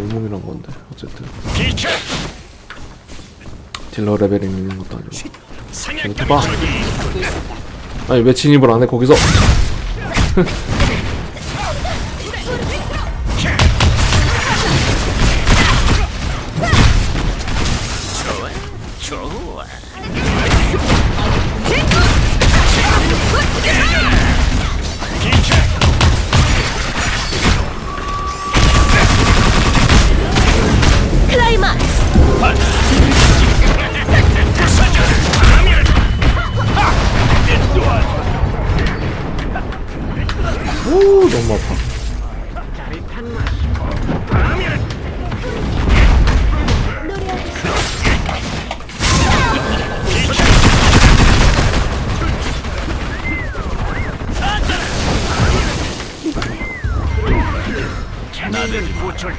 멍멍이란 건데 어쨌든. 비켜! 딜러 레벨이 있는 것도 아니고. 상향 이거 봐. 저기 아니 왜 진입을 안해 거기서? 좋아 좋아 클라이막! 오 너무 아파 나는 무철